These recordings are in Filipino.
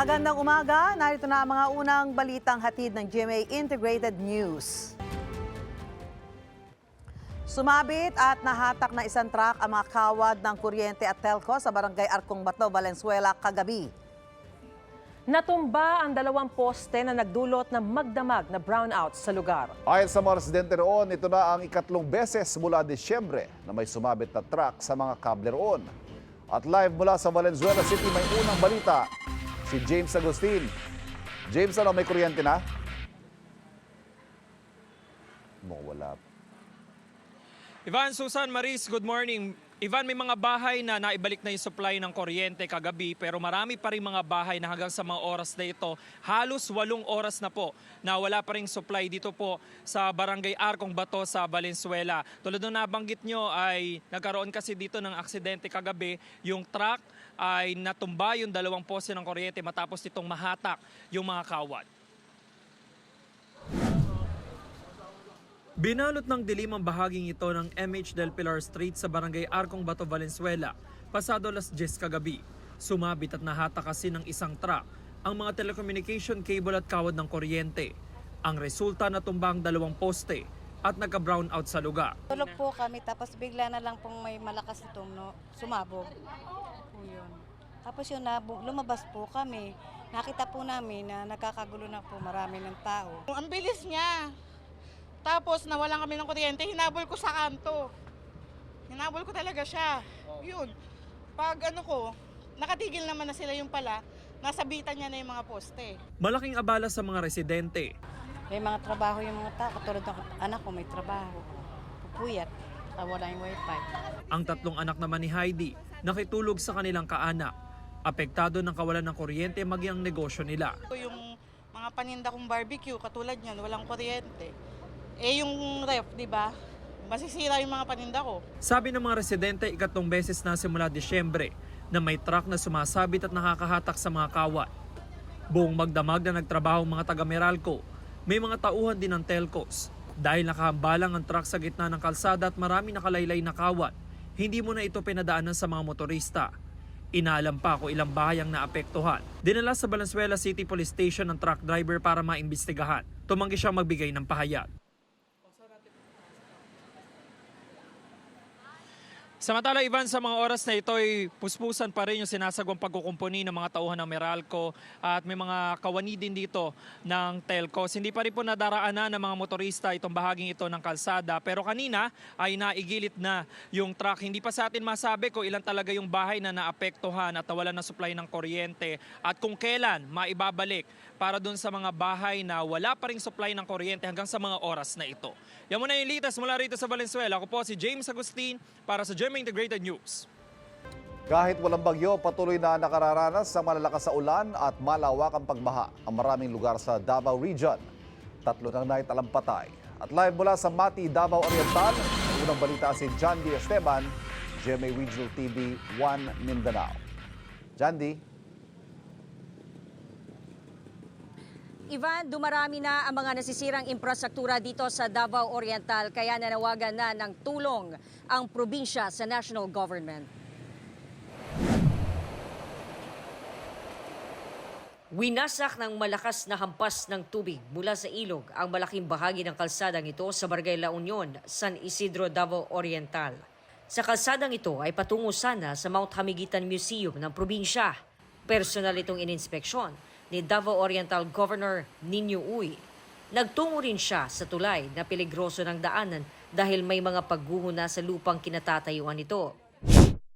Magandang umaga. Narito na ang mga unang balitang hatid ng GMA Integrated News. Sumabit at nahatak na isang truck ang mga kawad ng kuryente at telco sa barangay Arkong Bato, Valenzuela kagabi. Natumba ang dalawang poste na nagdulot ng magdamag na brownout sa lugar. Ayon sa mga residente roon, ito na ang ikatlong beses mula Desyembre na may sumabit na truck sa mga kable roon. At live mula sa Valenzuela City, may unang balita, si James Agustin. James, ano, may kuryente na? Mo, wala. Ivan, Susan, Maris, good morning. Ivan, may mga bahay na naibalik na yung supply ng kuryente kagabi pero marami pa rin mga bahay na hanggang sa mga oras na ito, halos walong oras na po na wala pa rin supply dito po sa Barangay Arkong Bato sa Valenzuela. Tulad ng nabanggit nyo ay nagkaroon kasi dito ng aksidente kagabi. Yung truck ay natumba yung dalawang pose ng kuryente matapos itong mahatak yung mga kawad. Binalot ng dilim ang bahaging ito ng MH Del Pilar Street sa barangay Arkong Bato, Valenzuela, pasado alas 10 kagabi. Sumabit at nahata kasi ng isang truck ang mga telecommunication cable at kawad ng kuryente. Ang resulta na tumbang dalawang poste at nagka-brown out sa lugar. Tulog po kami tapos bigla na lang pong may malakas na tumno, sumabog. Po yun. Tapos yun, lumabas po kami. Nakita po namin na nagkakagulo na po marami ng tao. Ang bilis niya. Tapos nawalan kami ng kuryente, hinabol ko sa kanto. Hinabol ko talaga siya. Yun. Pag ano ko, nakatigil naman na sila yung pala, nasabitan niya na yung mga poste. Malaking abala sa mga residente. May mga trabaho yung mga tao. Katulad ng anak ko, may trabaho. Pupuyat. Ah, wala yung wifi. Ang tatlong anak naman ni Heidi nakitulog sa kanilang kaanak. Apektado ng kawalan ng kuryente maging ang negosyo nila. Yung mga paninda kong barbecue, katulad niyan, walang kuryente. Eh yung ref, di ba? Masisira yung mga paninda ko. Sabi ng mga residente, ikatlong beses na simula Disyembre na may truck na sumasabit at nakakahatak sa mga kawat. Buong magdamag na nagtrabaho mga taga Meralco, may mga tauhan din ng telcos. Dahil nakahambalang ang truck sa gitna ng kalsada at marami nakalaylay na kawat, hindi mo na ito pinadaanan sa mga motorista. Inaalam pa kung ilang bahay ang naapektuhan. Dinala sa Valenzuela City Police Station ng truck driver para maimbestigahan. Tumanggi siyang magbigay ng pahayag. Samantala, Ivan, sa mga oras na ito ay puspusan pa rin yung sinasagwang pagkukumpuni ng mga tauhan ng Meralco at may mga kawani din dito ng Telcos. Hindi pa rin po nadaraanan ng mga motorista itong bahaging ito ng kalsada pero kanina ay naigilit na yung truck. Hindi pa sa atin masabi kung ilan talaga yung bahay na naapektuhan at nawalan ng supply ng kuryente at kung kailan maibabalik para dun sa mga bahay na wala pa rin supply ng kuryente hanggang sa mga oras na ito. Yan muna yung litas mula rito sa Valenzuela. Ako po si James Agustin para sa GMA Integrated News. Kahit walang bagyo, patuloy na nakararanas sa malalakas sa ulan at malawakang pagbaha ang maraming lugar sa Davao Region. Tatlo ng night alampatay. At live mula sa Mati, Davao Oriental, ang unang balita si John. Esteban, GMA Regional TV 1 Mindanao. John. Ivan, dumarami na ang mga nasisirang infrastruktura dito sa Davao Oriental kaya nanawagan na ng tulong ang probinsya sa national government. Winasak ng malakas na hampas ng tubig mula sa ilog ang malaking bahagi ng kalsadang ito sa Barangay La Union, San Isidro, Davao Oriental. Sa kalsadang ito ay patungo sana sa Mount Hamigitan Museum ng probinsya. Personal itong ininspeksyon ni Davao Oriental Governor Nino Uy. Nagtungo rin siya sa tulay na peligroso ng daanan dahil may mga pagguho na sa lupang kinatatayuan nito.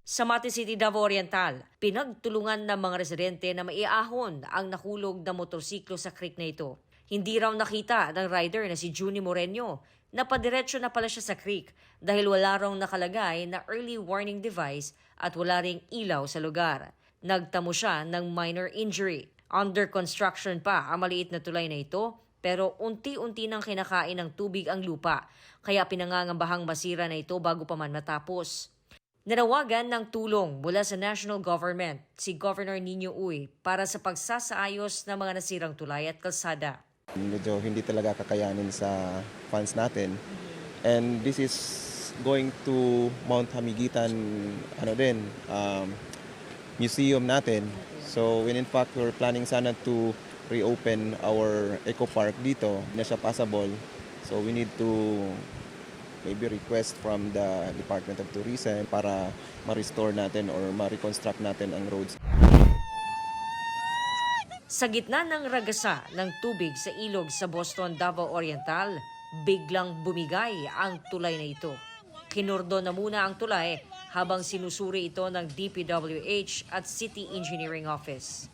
Sa Mati City, Davao Oriental, pinagtulungan ng mga residente na maiahon ang nakulog na motorsiklo sa creek na ito. Hindi raw nakita ng rider na si Juni Moreno na padiretso na pala siya sa creek dahil wala raw nakalagay na early warning device at wala ring ilaw sa lugar. Nagtamo siya ng minor injury. Under construction pa ang maliit na tulay na ito pero unti-unti nang kinakain ng tubig ang lupa kaya pinangangambahang masira na ito bago pa man matapos. Nanawagan ng tulong mula sa national government si Governor Nino Uy para sa pagsasaayos ng mga nasirang tulay at kalsada. Medyo hindi talaga kakayanin sa funds natin. And this is going to Mount Hamigitan ano din um, museum natin. So when in fact we're planning sana to reopen our eco park dito, na siya passable. So we need to maybe request from the Department of Tourism para ma-restore natin or ma-reconstruct natin ang roads. Sa gitna ng ragasa ng tubig sa ilog sa Boston, Davao Oriental, biglang bumigay ang tulay na ito. Kinurdo na muna ang tulay habang sinusuri ito ng DPWH at City Engineering Office.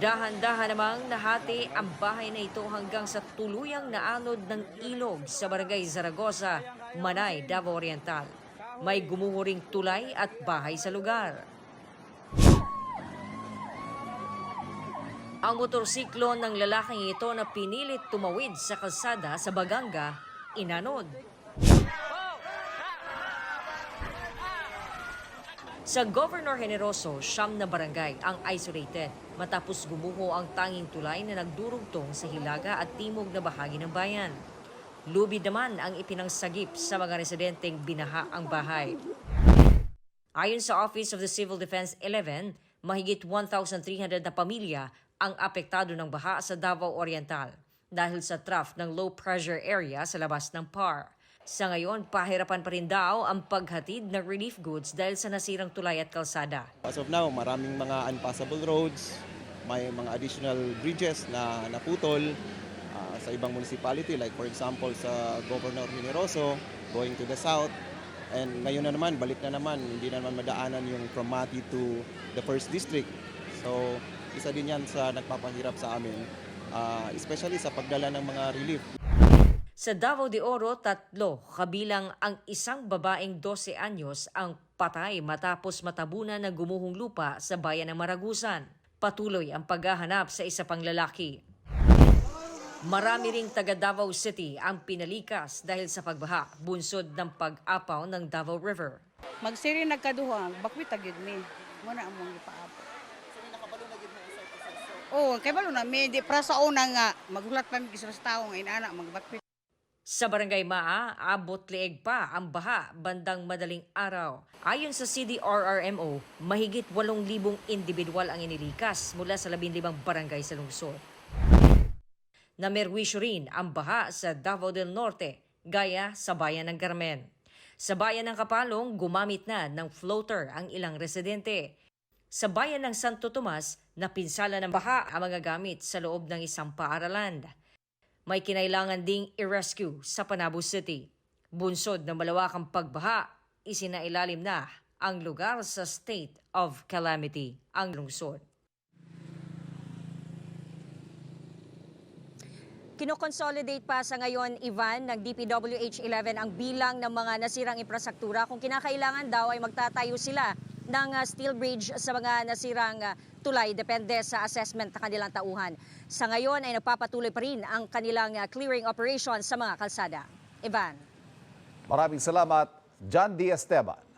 Dahan-dahan namang nahati ang bahay na ito hanggang sa tuluyang naanod ng ilog sa barangay Zaragoza, Manay, Davao Oriental. May gumuhuring tulay at bahay sa lugar. Ang motorsiklo ng lalaking ito na pinilit tumawid sa kalsada sa Baganga, inanod. Sa Governor Generoso, siyam na barangay ang isolated matapos gumuho ang tanging tulay na nagdurugtong sa hilaga at timog na bahagi ng bayan. Lubid naman ang ipinangsagip sa mga residenteng binaha ang bahay. Ayon sa Office of the Civil Defense 11, mahigit 1,300 na pamilya ang apektado ng baha sa Davao Oriental dahil sa trough ng low pressure area sa labas ng PAR. Sa ngayon, pahirapan pa rin daw ang paghatid ng relief goods dahil sa nasirang tulay at kalsada. As of now, maraming mga unpassable roads, may mga additional bridges na naputol ah, sa ibang municipality like for example sa Governor Generoso going to the south and ngayon na naman balik na naman hindi na naman madaanan yung from Mati to the first district. So isa din yan sa nagpapahirap sa amin ah, especially sa pagdala ng mga relief. Sa Davao de Oro, tatlo, kabilang ang isang babaeng 12 anyos ang patay matapos matabunan ng gumuhong lupa sa bayan ng Maragusan. Patuloy ang paghahanap sa isa pang lalaki. Marami ring taga Davao City ang pinalikas dahil sa pagbaha, bunsod ng pag-apaw ng Davao River. Magsiri nagkaduhang, bakwit agad mi. Muna ang mong ipaabot. Oo, kay balo na mi di para sa una nga magulat pa mi sa tawo nga inana magbakwit. Sa Barangay Maa, abot leeg pa ang baha bandang madaling araw. Ayon sa CDRRMO, mahigit 8,000 individual ang inilikas mula sa 15 barangay sa lungsod. Namerwisyo rin ang baha sa Davao del Norte, gaya sa bayan ng Carmen. Sa bayan ng Kapalong, gumamit na ng floater ang ilang residente. Sa bayan ng Santo Tomas, napinsala ng baha ang mga gamit sa loob ng isang paaralan may kinailangan ding i-rescue sa Panabo City. Bunsod ng malawakang pagbaha, isinailalim na ang lugar sa state of calamity ang lungsod. Kinoconsolidate pa sa ngayon, Ivan, ng DPWH-11 ang bilang ng mga nasirang infrastruktura. Kung kinakailangan daw ay magtatayo sila ng uh, steel bridge sa mga nasirang uh, tulay depende sa assessment ng kanilang tauhan. Sa ngayon ay nagpapatuloy pa rin ang kanilang uh, clearing operation sa mga kalsada. Ivan. Maraming salamat, John D. Esteban.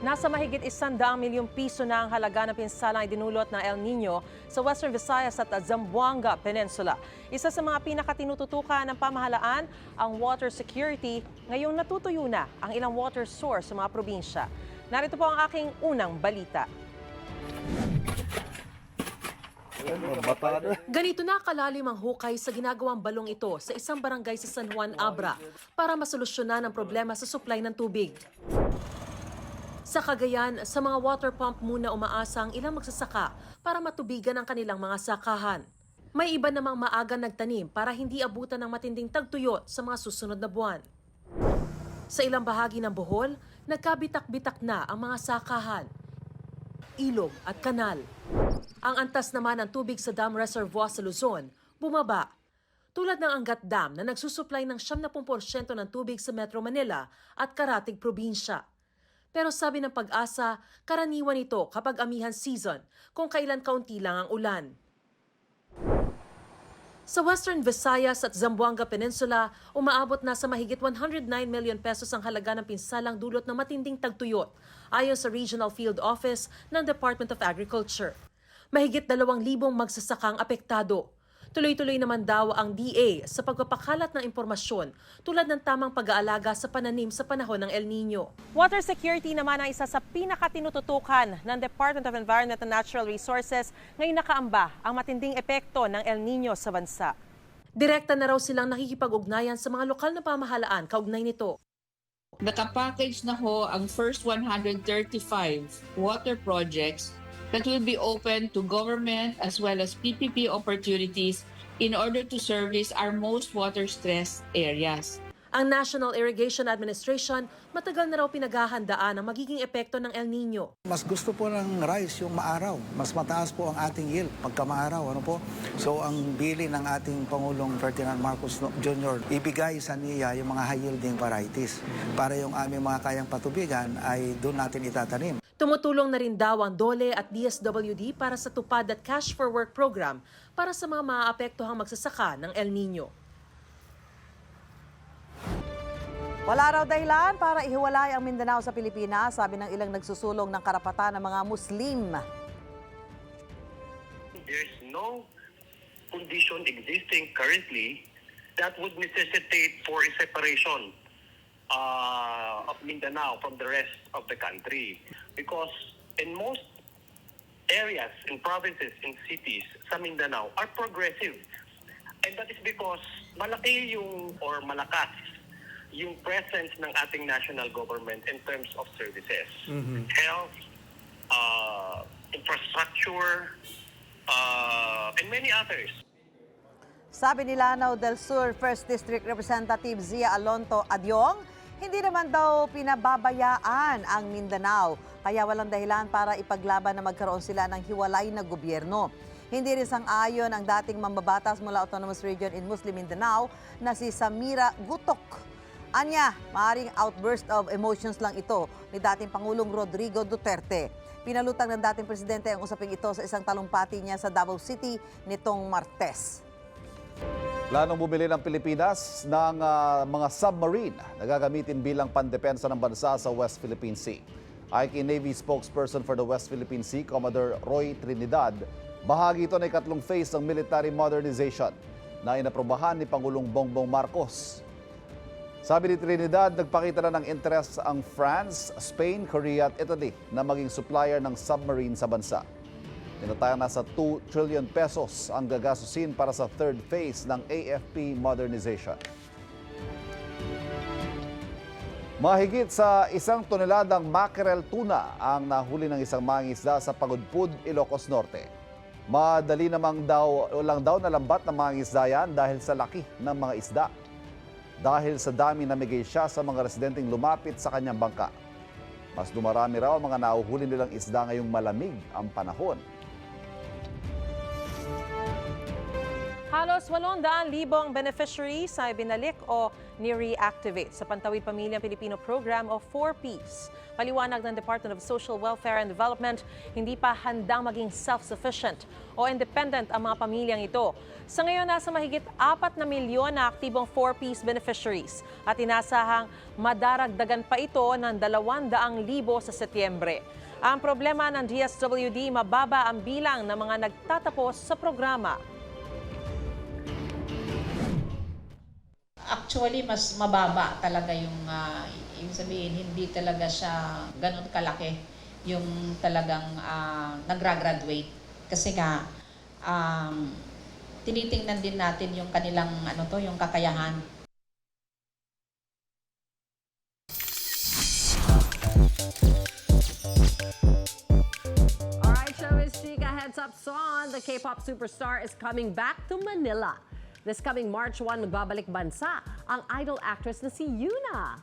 Nasa mahigit isang milyong piso na ang halaga ng pinsalang idinulot ng El Nino sa Western Visayas at Zamboanga Peninsula. Isa sa mga pinakatinututukan ng pamahalaan ang water security. Ngayong natutuyo na ang ilang water source sa mga probinsya. Narito po ang aking unang balita. Ganito na kalalim ang hukay sa ginagawang balong ito sa isang barangay sa San Juan Abra para masolusyonan ang problema sa supply ng tubig. Sa Cagayan, sa mga water pump muna umaasa ang ilang magsasaka para matubigan ang kanilang mga sakahan. May iba namang maaga nagtanim para hindi abutan ng matinding tagtuyo sa mga susunod na buwan. Sa ilang bahagi ng Bohol, nagkabitak-bitak na ang mga sakahan, ilog at kanal. Ang antas naman ng tubig sa dam reservoir sa Luzon, bumaba. Tulad ng Angat Dam na nagsusupply ng 70% ng tubig sa Metro Manila at Karatig Probinsya. Pero sabi ng pag-asa, karaniwan ito kapag amihan season kung kailan kaunti lang ang ulan. Sa Western Visayas at Zamboanga Peninsula, umaabot na sa mahigit 109 million pesos ang halaga ng pinsalang dulot ng matinding tagtuyot ayon sa Regional Field Office ng Department of Agriculture. Mahigit 2,000 magsasakang apektado. Tuloy-tuloy naman daw ang DA sa pagpapakalat ng impormasyon tulad ng tamang pag-aalaga sa pananim sa panahon ng El Nino. Water security naman ang isa sa pinakatinututukan ng Department of Environment and Natural Resources ngayong nakaamba ang matinding epekto ng El Nino sa bansa. Direkta na raw silang nakikipag-ugnayan sa mga lokal na pamahalaan kaugnay nito. Nakapackage na ho ang first 135 water projects that will be open to government as well as PPP opportunities in order to service our most water-stressed areas. Ang National Irrigation Administration matagal na raw pinaghahandaan ang magiging epekto ng El Nino. Mas gusto po ng rice yung maaraw. Mas mataas po ang ating yield pagka maaraw. Ano po? So ang bili ng ating Pangulong Ferdinand Marcos Jr. ibigay sa niya yung mga high-yielding varieties para yung aming mga kayang patubigan ay doon natin itatanim. Tumutulong na rin daw ang DOLE at DSWD para sa Tupad at Cash for Work program para sa mga maaapektuhang magsasaka ng El Nino. Wala raw dahilan para ihiwalay ang Mindanao sa Pilipinas, sabi ng ilang nagsusulong ng karapatan ng mga Muslim. there's no condition existing currently that would necessitate for a separation uh, of Mindanao from the rest of the country. Because in most areas, in provinces, in cities sa Mindanao are progressive. And that is because malaki yung or malakas yung presence ng ating national government in terms of services. Health, uh, infrastructure, uh, and many others. Sabi ni Lanao del Sur First District Representative Zia Alonto Adyong, hindi naman daw pinababayaan ang Mindanao, kaya walang dahilan para ipaglaban na magkaroon sila ng hiwalay na gobyerno. Hindi rin sang-ayon ang dating mambabatas mula Autonomous Region in Muslim Mindanao na si Samira Gutok. Anya, maaaring outburst of emotions lang ito ni dating Pangulong Rodrigo Duterte. Pinalutang ng dating presidente ang usaping ito sa isang talumpati niya sa Davao City nitong Martes. Planong bumili ng Pilipinas ng ah, mga submarine na gagamitin bilang pandepensa ng bansa sa West Philippine Sea. Kay Navy spokesperson for the West Philippine Sea, Commodore Roy Trinidad, bahagi ito ng ikatlong phase ng military modernization na inaprobahan ni Pangulong Bongbong Marcos. Sabi ni Trinidad, nagpakita na ng interest ang France, Spain, Korea at Italy na maging supplier ng submarine sa bansa. Tinatayang nasa 2 trillion pesos ang gagastusin para sa third phase ng AFP modernization. Mahigit sa isang toneladang mackerel tuna ang nahuli ng isang mangisda sa Pagudpud, Ilocos Norte. Madali namang daw, lang daw nalambat ng mga yan dahil sa laki ng mga isda. Dahil sa dami namigay siya sa mga residenteng lumapit sa kanyang bangka. Mas dumarami raw ang mga nahuhuli nilang isda ngayong malamig ang panahon. Halos 800,000 ang beneficiaries ay binalik o ni-reactivate sa Pantawid Pamilyang Pilipino Program o 4Ps. Paliwanag ng Department of Social Welfare and Development, hindi pa handang maging self-sufficient o independent ang mga pamilyang ito. Sa ngayon, nasa mahigit 4 na milyon na aktibong 4Ps beneficiaries at inasahang madaragdagan pa ito ng 200,000 sa Setyembre. Ang problema ng DSWD, mababa ang bilang ng mga nagtatapos sa programa. Actually, mas mababa talaga yung, uh, yung sabihin, hindi talaga siya ganun kalaki yung talagang uh, nagra-graduate. Kasi nga, um, tinitingnan din natin yung kanilang ano to, yung kakayahan. All right, Showbiz Chica Heads Up Song. The K-pop superstar is coming back to Manila. This coming March 1, magbabalik bansa ang idol actress na si Yuna.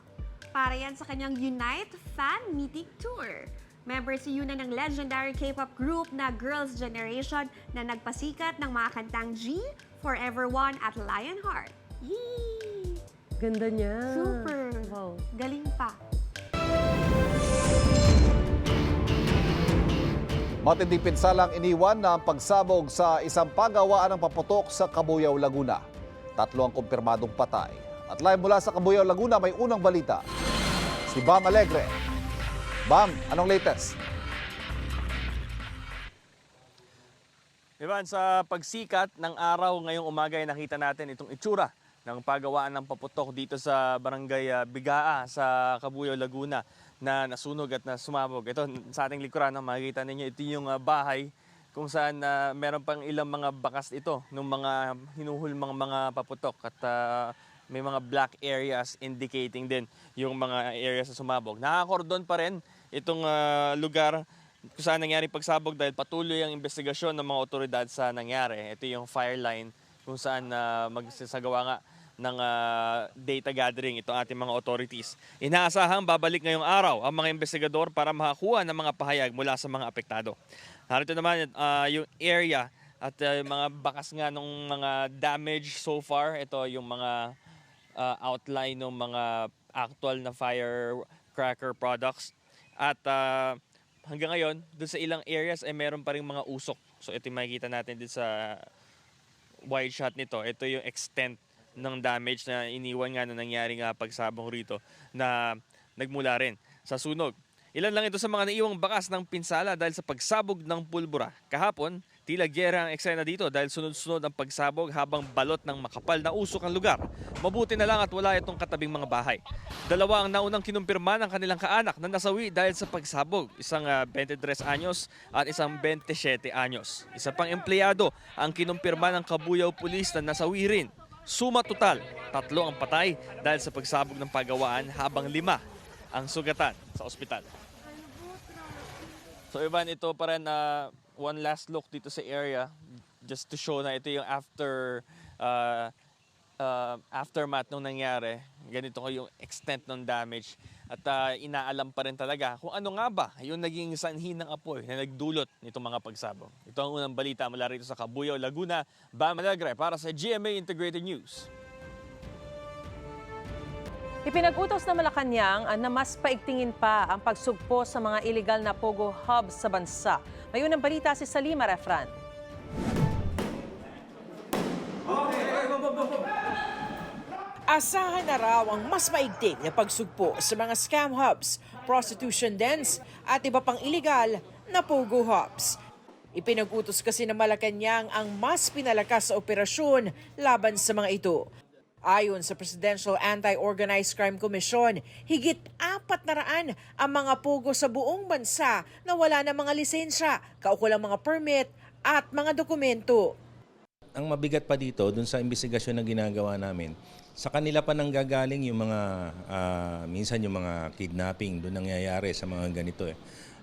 Para yan sa kanyang Unite Fan Meeting Tour. Member si Yuna ng legendary K-pop group na Girls' Generation na nagpasikat ng mga kantang G, Forever One at Lionheart. Yee! Ganda niya. Super! Wow. Galing pa. Matinding pinsalang iniwan na ang pagsabog sa isang pagawaan ng paputok sa Kabuyao, Laguna. Tatlo ang kumpirmadong patay. At live mula sa Kabuyao, Laguna, may unang balita. Si Bam Alegre. Bam, anong latest? Ivan, sa pagsikat ng araw ngayong umaga ay nakita natin itong itsura ng paggawaan ng paputok dito sa barangay ah, Bigaa sa Cabuyao, Laguna na nasunog at na sumabog. Ito sa ating likuran, no, makikita ninyo ito yung ah, bahay kung saan ah, meron pang ilang mga bakas ito ng mga hinuhulmang mga paputok at ah, may mga black areas indicating din yung mga areas na sumabog. Nakakordon pa rin itong ah, lugar kung saan nangyari pagsabog dahil patuloy ang investigasyon ng mga otoridad sa nangyari. Ito yung fire line kung saan uh, magsasagawa nga ng ah, data gathering itong ating mga authorities. Inaasahang babalik ngayong araw ang mga investigador para makakuha ng mga pahayag mula sa mga apektado. Narito naman ah, yung area at yung mga bakas nga ng mga damage so far. Ito yung mga ah, outline ng mga actual na firecracker products. At ah, hanggang ngayon, doon sa ilang areas ay meron pa rin mga usok. So ito yung makikita natin din sa wide shot nito. Ito yung extent ng damage na iniwan nga na nangyari nga pagsabong rito na nagmula rin sa sunog. Ilan lang ito sa mga naiwang bakas ng pinsala dahil sa pagsabog ng pulbura. Kahapon, tila gyera ang eksena dito dahil sunod-sunod ang pagsabog habang balot ng makapal na usok ang lugar. Mabuti na lang at wala itong katabing mga bahay. Dalawa ang naunang kinumpirma ng kanilang kaanak na nasawi dahil sa pagsabog. Isang ah, 23 anyos at isang 27 anyos. Isa pang empleyado ang kinumpirma ng Kabuyao Police na nasawi rin. Suma total, tatlo ang patay dahil sa pagsabog ng pagawaan habang lima ang sugatan sa ospital. So Ivan, ito pa rin na one last look dito sa area just to show na ito yung after uh, uh, aftermath nung nangyari. Ganito ko yung extent ng damage at uh, inaalam pa rin talaga kung ano nga ba yung naging sanhi ng apoy na nagdulot nitong mga pagsabog. Ito ang unang balita mula rito sa Cabuyao, Laguna, Bam para sa GMA Integrated News. Ipinag-utos na Malacanang na mas paigtingin pa ang pagsugpo sa mga illegal na pogo hubs sa bansa. May unang balita si Salima Refran. Asahan na raw ang mas maigting na pagsugpo sa mga scam hubs, prostitution dens at iba pang illegal na pogo hubs. Ipinag-utos kasi ng Malacanang ang mas pinalakas sa operasyon laban sa mga ito. Ayon sa Presidential Anti-Organized Crime Commission, higit apat na raan ang mga pogo sa buong bansa na wala na mga lisensya, kaukulang mga permit at mga dokumento. ang mabigat pa dito, dun sa investigasyon na ginagawa namin, sa kanila pa nang gagaling yung mga, ah, minsan yung mga kidnapping, doon nangyayari sa mga ganito eh.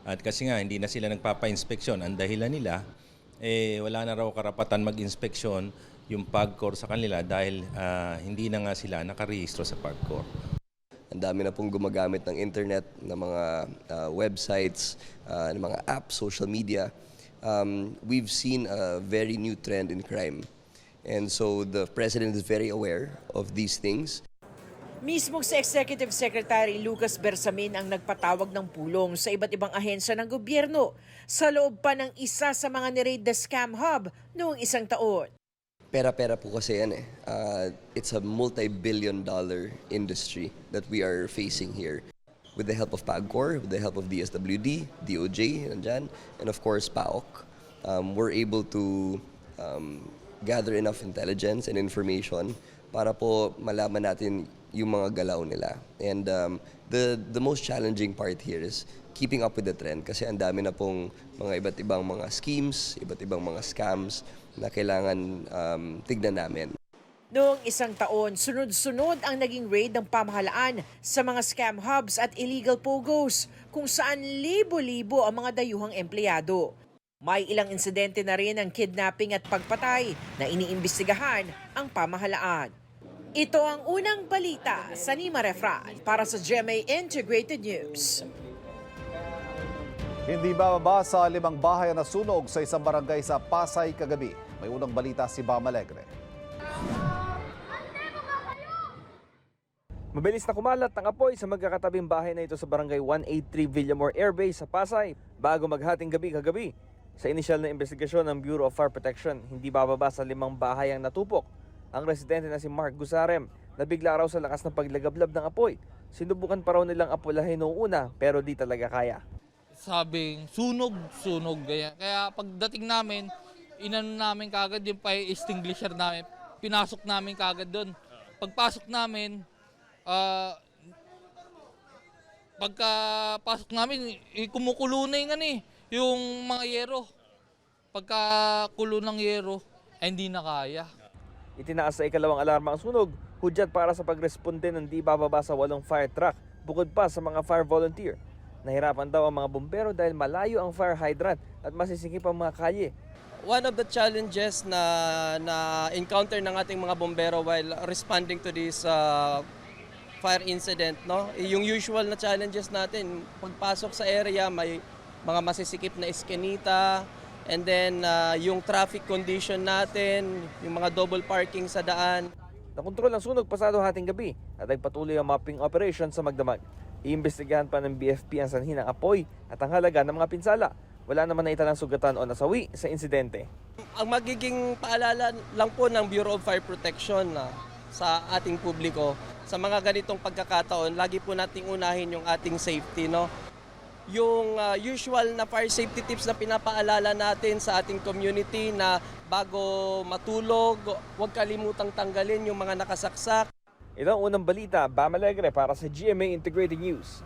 At kasi nga, hindi na sila nagpapa-inspeksyon. Ang dahilan nila, eh, wala na raw karapatan mag-inspeksyon yung PAGCOR sa kanila dahil ah, hindi na nga sila nakarehistro sa PAGCOR. Ang dami na pong gumagamit ng internet, ng mga uh, websites, uh, ng mga apps, social media. Um, we've seen a very new trend in crime. And so the president is very aware of these things. Mismo sa Executive Secretary Lucas Bersamin ang nagpatawag ng pulong sa iba't ibang ahensya ng gobyerno sa loob pa ng isa sa mga niraid na scam hub noong isang taon. Pera-pera po kasi yan eh. Uh, it's a multi-billion dollar industry that we are facing here. With the help of PAGCOR, with the help of DSWD, DOJ, nandyan, and of course PAOK, um, we're able to um, gather enough intelligence and information para po malaman natin yung mga galaw nila. And um, the, the most challenging part here is keeping up with the trend kasi ang dami na pong mga iba't ibang mga schemes, iba't ibang mga scams na kailangan um, tignan namin. Noong isang taon, sunod-sunod ang naging raid ng pamahalaan sa mga scam hubs at illegal pogos kung saan libo-libo ang mga dayuhang empleyado. May ilang insidente na rin ng kidnapping at pagpatay na iniimbestigahan ang pamahalaan. Ito ang unang balita sa Nima Refran para sa GMA Integrated News. Hindi bababa sa limang bahay na nasunog sa isang barangay sa Pasay kagabi. May unang balita si Bam Alegre. Mabilis na kumalat ang apoy sa magkakatabing bahay na ito sa barangay 183 Villamore Air Base sa Pasay bago maghating gabi kagabi. Sa inisyal na investigasyon ng Bureau of Fire Protection, hindi bababa sa limang bahay ang natupok. Ang residente na si Mark Gusarem na bigla raw sa lakas ng paglagablab ng apoy. Sinubukan pa raw nilang apulahin noong una pero di talaga kaya. sabing sunog, sunog. Kaya, kaya pagdating namin, inano namin kagad yung fire extinguisher namin. Pinasok namin kagad doon. Pagpasok namin, ah, pagka pasok namin, kumukulo na yung, ano, eh, yung mga yero. Pagka kulo ng yero, ay hindi na kaya. Itinaas sa ikalawang alarma ang sunog, hudyat para sa pagresponde ng di bababa sa walong fire truck, bukod pa sa mga fire volunteer. Nahirapan daw ang mga bumbero dahil malayo ang fire hydrant at masisikip ang mga kalye. one of the challenges na na encounter ng ating mga bombero while responding to this uh, fire incident no yung usual na challenges natin pagpasok sa area may mga masisikip na eskenita and then uh, yung traffic condition natin yung mga double parking sa daan Nakontrol ang sunog pasado hating gabi at nagpatuloy ang mapping operation sa Magdamag. Iimbestigahan pa ng BFP ang sanhi ng apoy at ang halaga ng mga pinsala. Wala naman naitalang sugatan o nasawi sa insidente. ang magiging paalala lang po ng Bureau of Fire Protection na sa ating publiko sa mga ganitong pagkakataon lagi po nating unahin yung ating safety no yung uh, usual na fire safety tips na pinapaalala natin sa ating community na bago matulog huwag kalimutang tanggalin yung mga nakasaksak Ito ang unang balita, Bam Alegre para sa GMA Integrated News.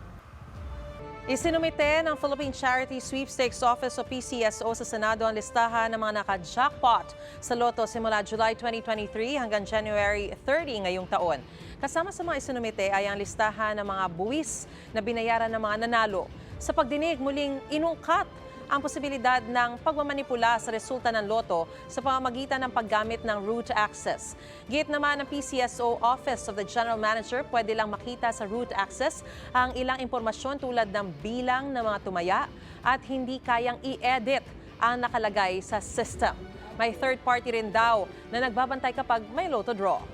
Isinumite ng Philippine Charity Sweepstakes Office o PCSO sa Senado ang listahan ng mga naka-jackpot sa loto simula July 2023 hanggang January 30 ngayong taon. Kasama sa mga isinumite ay ang listahan ng mga buwis na binayaran ng mga nanalo. Sa pagdinig, muling inungkat ang posibilidad ng pagmamanipula sa resulta ng loto sa pamamagitan ng paggamit ng route access. Gate naman ng PCSO Office of the General Manager, pwede lang makita sa route access ang ilang impormasyon tulad ng bilang ng mga tumaya at hindi kayang i-edit ang nakalagay sa system. May third party rin daw na nagbabantay kapag may loto draw.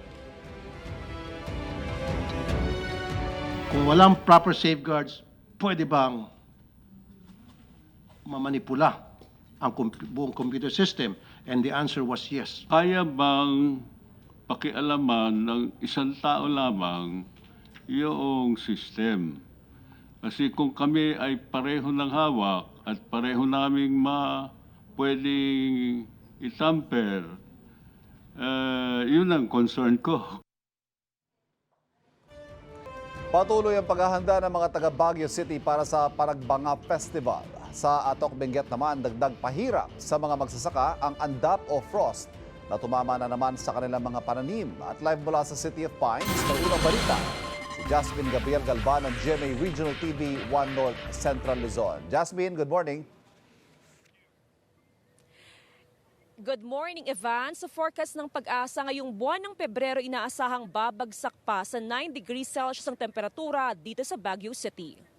Kung walang proper safeguards, pwede bang mamanipula ang comp- buong computer system? And the answer was yes. Kaya bang pakialaman ng isang tao lamang yung system? Kasi kung kami ay pareho ng hawak at pareho naming ma pwedeng itamper, eh, yun ang concern ko. Patuloy ang paghahanda ng mga taga Baguio City para sa Paragbanga Festival. Sa Atok Benguet naman, dagdag pahirap sa mga magsasaka ang andap o frost na tumama na naman sa kanilang mga pananim. At live mula sa City of Pines, may unang balita. Si Jasmine Gabriel Galban ng GMA Regional TV 1 North Central Luzon. Jasmine, good morning. Good morning, Evan. Sa forecast ng pag-asa ngayong buwan ng Pebrero, inaasahang babagsak pa sa 9 degrees Celsius ang temperatura dito sa Baguio City.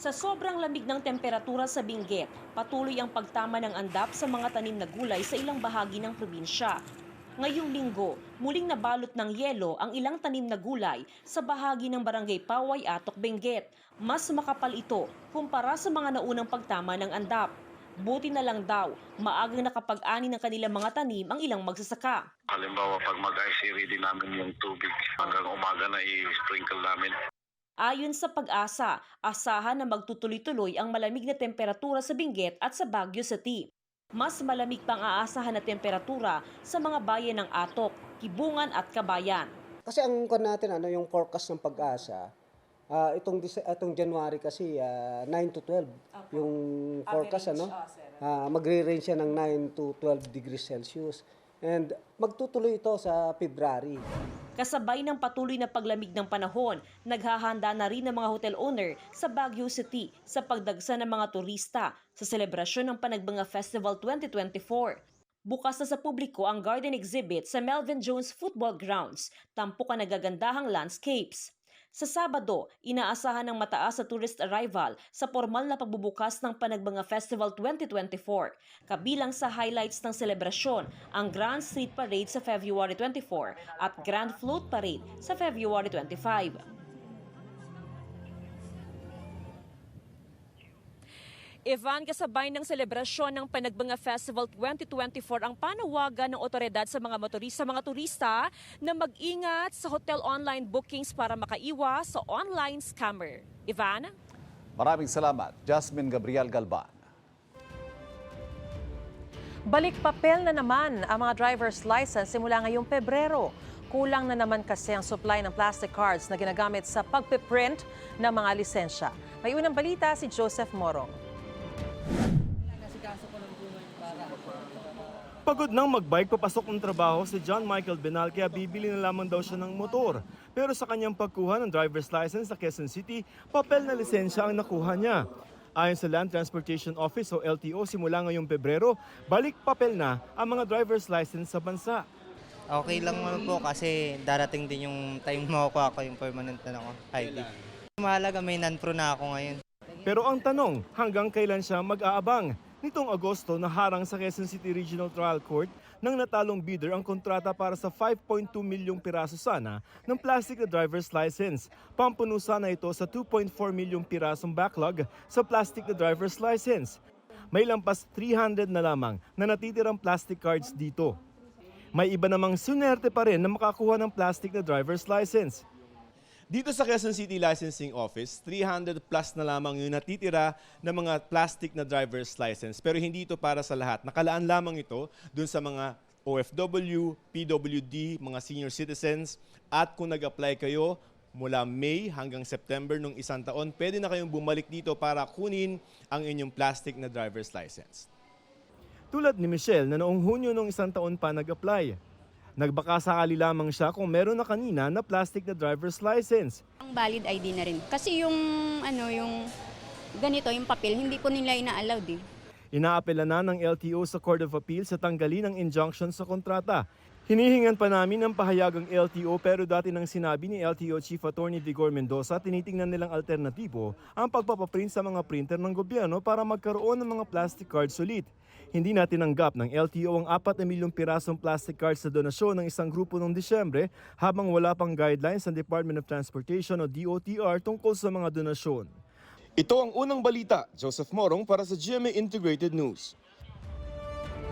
Sa sobrang lamig ng temperatura sa Benguet, patuloy ang pagtama ng andap sa mga tanim na gulay sa ilang bahagi ng probinsya. Ngayong linggo, muling nabalot ng yelo ang ilang tanim na gulay sa bahagi ng Barangay Paway Atok, Benguet. Mas makapal ito kumpara sa mga naunang pagtama ng andap. Buti na lang daw, maagang nakapag-ani ng kanilang mga tanim ang ilang magsasaka. Halimbawa, pag mag-ice ready namin yung tubig, hanggang umaga na i-sprinkle namin. Ayon sa pag-asa, asahan na magtutuloy-tuloy ang malamig na temperatura sa Benguet at sa Baguio City. Mas malamig pang aasahan na temperatura sa mga bayan ng Atok, Kibungan at Kabayan. Kasi ang kon natin ano yung forecast ng pag-asa, ah, itong itong January kasi ah, 9 to 12 yung forecast ano. Ah, magre-range siya ng 9 to 12 degrees Celsius. And magtutuloy ito sa February. Kasabay ng patuloy na paglamig ng panahon, naghahanda na rin ang mga hotel owner sa Baguio City sa pagdagsa ng mga turista sa selebrasyon ng Panagbanga Festival 2024. Bukas na sa publiko ang garden exhibit sa Melvin Jones Football Grounds, tampok ang nagagandahang landscapes. Sa Sabado, inaasahan ng mataas sa tourist arrival sa formal na pagbubukas ng Panagbanga Festival 2024. Kabilang sa highlights ng selebrasyon ang Grand Street Parade sa February 24 at Grand Float Parade sa February 25. Ivan, kasabay ng selebrasyon ng Panagbanga Festival 2024 ang panawagan ng otoridad sa mga motorista, mga turista na mag-ingat sa hotel online bookings para makaiwas sa online scammer. Ivan? Maraming salamat, Jasmine Gabriel Galban. Balik papel na naman ang mga driver's license simula ngayong Pebrero. Kulang na naman kasi ang supply ng plastic cards na ginagamit sa pagpiprint ng mga lisensya. May unang balita si Joseph Morong. Pagod nang magbike papasok ng trabaho si John Michael Benal kaya bibili na lamang daw siya ng motor. Pero sa kanyang pagkuha ng driver's license sa Quezon City, papel na lisensya ang nakuha niya. Ayon sa Land Transportation Office o LTO simula ngayong Pebrero, balik papel na ang mga driver's license sa bansa. Okay lang naman po kasi darating din yung time makukuha ko yung permanent na ako ID. Mahalaga may non-pro na ako ngayon. Pero ang tanong, hanggang kailan siya mag-aabang? Nitong Agosto, naharang sa Quezon City Regional Trial Court ng natalong bidder ang kontrata para sa 5.2 milyong piraso sana ng plastic na driver's license. Pampuno sana ito sa 2.4 milyong pirasong backlog sa plastic na driver's license. May lampas 300 na lamang na natitirang plastic cards dito. May iba namang sunerte pa rin na makakuha ng plastic na driver's license. Dito sa Quezon City Licensing Office, 300 plus na lamang yung natitira ng mga plastic na driver's license. Pero hindi ito para sa lahat. Nakalaan lamang ito dun sa mga OFW, PWD, mga senior citizens. At kung nag-apply kayo mula May hanggang September nung isang taon, pwede na kayong bumalik dito para kunin ang inyong plastic na driver's license. Tulad ni Michelle na noong Hunyo nung isang taon pa nag-apply. Nagbaka sakali lamang siya kung meron na kanina na plastic na driver's license. Ang valid ID na rin. Kasi yung ano yung ganito yung papel hindi po nila ina-allowed eh. Inaapela na ng LTO sa Court of Appeal sa tanggalin ng injunction sa kontrata. Hinihingan pa namin ng pahayagang LTO pero dati nang sinabi ni LTO Chief Attorney Vigor Mendoza tinitingnan nilang alternatibo ang pagpapaprint sa mga printer ng gobyerno para magkaroon ng mga plastic cards ulit. Hindi na tinanggap ng LTO ang 4 na milyong pirasong plastic cards sa donasyon ng isang grupo noong Disyembre habang wala pang guidelines ng Department of Transportation o DOTR tungkol sa mga donasyon. Ito ang unang balita. Joseph Morong para sa GMA Integrated News.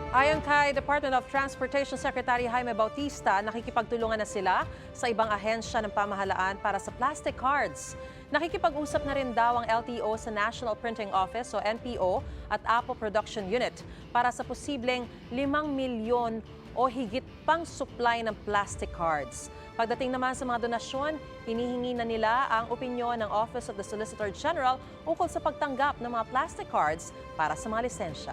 Ayon kay Department of Transportation Secretary Jaime Bautista, nakikipagtulungan na sila sa ibang ahensya ng pamahalaan para sa plastic cards. Nakikipag-usap na rin daw ang LTO sa National Printing Office o NPO at Apple Production Unit para sa posibleng 5 milyon o higit pang supply ng plastic cards. Pagdating naman sa mga donasyon, hinihingi na nila ang opinyon ng Office of the Solicitor General ukol sa pagtanggap ng mga plastic cards para sa mga lisensya.